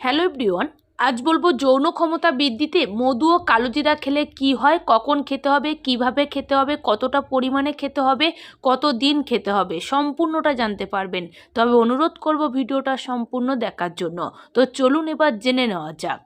Hello everyone, আজ বলব যৌন ক্ষমতা বৃদ্ধিতে মধু ও কালোজিরা খেলে কি হয়, কখন খেতে হবে, কীভাবে খেতে হবে, কতটা পরিমাণে খেতে হবে কত দিন খেতে হবে, সম্পূর্ণটা জানতে পারবেন। তবে অনুরোধ করব ভিডিওটা সম্পূর্ণ দেখার জন্য। তো চলুন এবার জেনে নেওয়া যাক।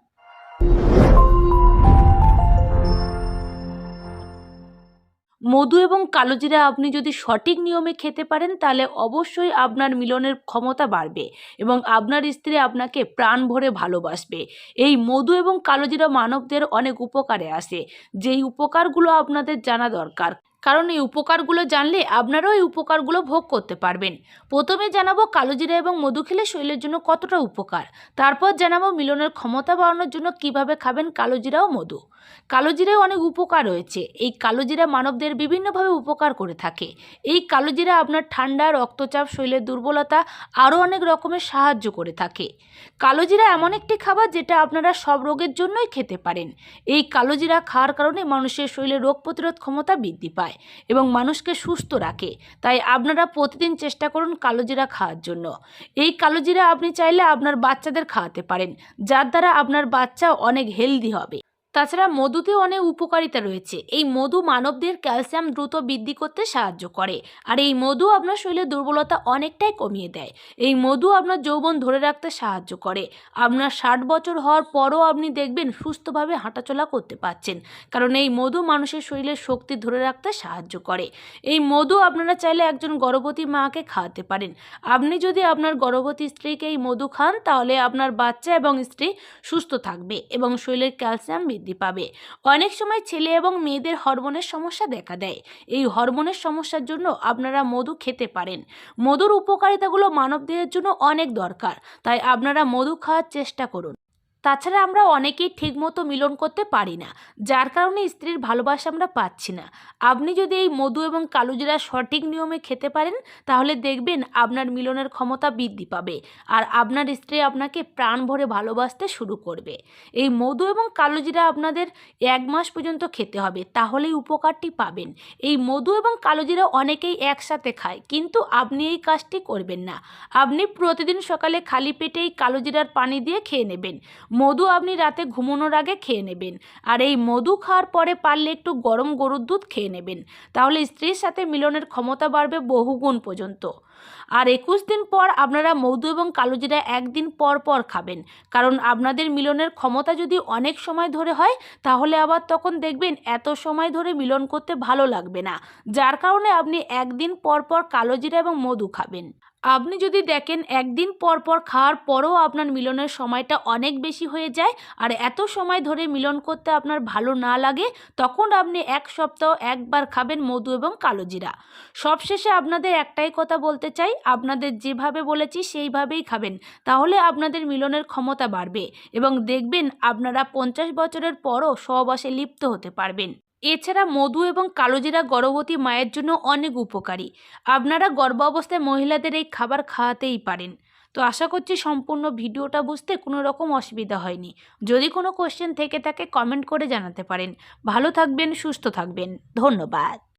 মধু এবং কালোজিরা আপনি যদি সঠিক নিয়মে খেতে পারেন, তাহলে অবশ্যই আপনার মিলনের ক্ষমতা বাড়বে এবং আপনার স্ত্রী আপনাকে প্রাণ ভরে ভালোবাসবে। এই মধু এবং কালোজিরা মানবদের অনেক উপকারে আসে। যেই উপকারগুলো আপনাদের জানা দরকার। কারণ এই উপকারগুলো জানলে আপনারাও এই উপকারগুলো ভোগ করতে পারবেন। প্রথমে জানাব কালোজিরা এবং মধু খেলে শরীরের জন্য কতটা উপকার। তারপর জানাব মিলনের ক্ষমতা বাড়ানোর জন্য কীভাবে খাবেন কালোজিরা ও মধু। কালোজিরায় অনেক উপকার রয়েছে। এই কালোজিরা মানবদের বিভিন্নভাবে উপকার করে থাকে। এই কালোজিরা আপনার ঠান্ডা, রক্তচাপ, শরীরের দুর্বলতা আরও অনেক রকমের সাহায্য করে থাকে। কালোজিরা এমন একটি খাবার যেটা আপনারা সব রোগের জন্যই খেতে পারেন। এই কালোজিরা খাওয়ার কারণে মানুষের শরীরে রোগ প্রতিরোধ ক্ষমতা বৃদ্ধি পায়। এবং মানুষকে সুস্থ রাখে। তাই আপনারা প্রতিদিন চেষ্টা করুন কালোজিরা খাওয়ার জন্য। এই কালোজিরা আপনি চাইলে আপনার বাচ্চাদের খাওয়াতে পারেন, যার দ্বারা আপনার বাচ্চা অনেক হেলদি হবে। তাছাড়া মধুতেও অনেক উপকারিতা রয়েছে। এই মধু মানবদের ক্যালসিয়াম দ্রুত বৃদ্ধি করতে সাহায্য করে। আর এই মধু আপনার শরীরের দুর্বলতা অনেকটাই কমিয়ে দেয়। এই মধু আপনার যৌবন ধরে রাখতে সাহায্য করে। আপনার ষাট বছর হওয়ার পরও আপনি দেখবেন সুস্থভাবে হাঁটাচলা করতে পারছেন। কারণ এই মধু মানুষের শরীরের শক্তি ধরে রাখতে সাহায্য করে। এই মধু আপনারা চাইলে একজন গর্ভবতী মাকে খাওয়াতে পারেন। আপনি যদি আপনার গর্ভবতী স্ত্রীকে এই মধু খান, তাহলে আপনার বাচ্চা এবং স্ত্রী সুস্থ থাকবে এবং শরীরের ক্যালসিয়াম বৃদ্ধি পাবে। অনেক সময় ছেলে এবং মেয়েদের হরমোনের সমস্যা দেখা দেয়। এই হরমোনের সমস্যার জন্য আপনারা মধু খেতে পারেন। মধুর উপকারিতাগুলো মানবদেহের জন্য অনেক দরকার। তাই আপনারা মধু খাওয়ার চেষ্টা করুন। তাছাড়া আমরা অনেকেই ঠিকমতো মিলন করতে পারি না, যার কারণে স্ত্রীর ভালোবাসা আমরা পাচ্ছি না। আপনি যদি এই মধু এবং কালোজিরা সঠিক নিয়মে খেতে পারেন, তাহলে দেখবেন আপনার মিলনের ক্ষমতা বৃদ্ধি পাবে আর আপনার স্ত্রী আপনাকে প্রাণ ভরে ভালোবাসতে শুরু করবে। এই মধু এবং কালোজিরা আপনাদের এক মাস পর্যন্ত খেতে হবে, তাহলেই উপকারটি পাবেন। এই মধু এবং কালোজিরা অনেকেই একসাথে খায়, কিন্তু আপনি এই কাজটি করবেন না। আপনি প্রতিদিন সকালে খালি পেটে এই কালোজিরার পানি দিয়ে খেয়ে নেবেন। মধু আপনি রাতে ঘুমানোর আগে খেয়ে নেবেন। আর এই মধু খাওয়ার পরে পারলে একটু গরম গরুর দুধ খেয়ে নেবেন। তাহলে স্ত্রীর সাথে মিলনের ক্ষমতা বাড়বে বহুগুণ পর্যন্ত। আর একুশ দিন পর আপনারা মধু এবং কালোজিরা একদিন পর পর খাবেন। কারণ আপনাদের মিলনের ক্ষমতা যদি অনেক সময় ধরে হয়, তাহলে আবার তখন দেখবেন এত সময় ধরে মিলন করতে ভালো লাগবে না। যার কারণে আপনি একদিন পর পর কালোজিরা এবং মধু খাবেন। আপনি যদি দেখেন একদিন পর পর খাওয়ার পরও আপনার মিলনের সময়টা অনেক বেশি হয়ে যায় আর এত সময় ধরে মিলন করতে আপনার ভালো না লাগে, তখন আপনি এক সপ্তাহ একবার খাবেন মধু এবং কালোজিরা সবশেষে আপনাদের একটাই কথা বলতে চাই, আপনাদের যেভাবে বলেছি সেইভাবেই খাবেন, তাহলে আপনাদের মিলনের ক্ষমতা বাড়বে এবং দেখবেন আপনারা পঞ্চাশ বছরের পরও সহবাসে লিপ্ত হতে পারবেন। এছাড়া মধু এবং কালোজিরা গর্ভবতী মায়ের জন্য অনেক উপকারী। আপনারা গর্ভাবস্থায় মহিলাদের এই খাবার খাওয়াতেই পারেন। তো আশা করছি সম্পূর্ণ ভিডিওটা বুঝতে কোনো রকম অসুবিধা হয়নি। যদি কোনো কোশ্চেন থেকে থাকে কমেন্ট করে জানাতে পারেন। ভালো থাকবেন, সুস্থ থাকবেন। ধন্যবাদ।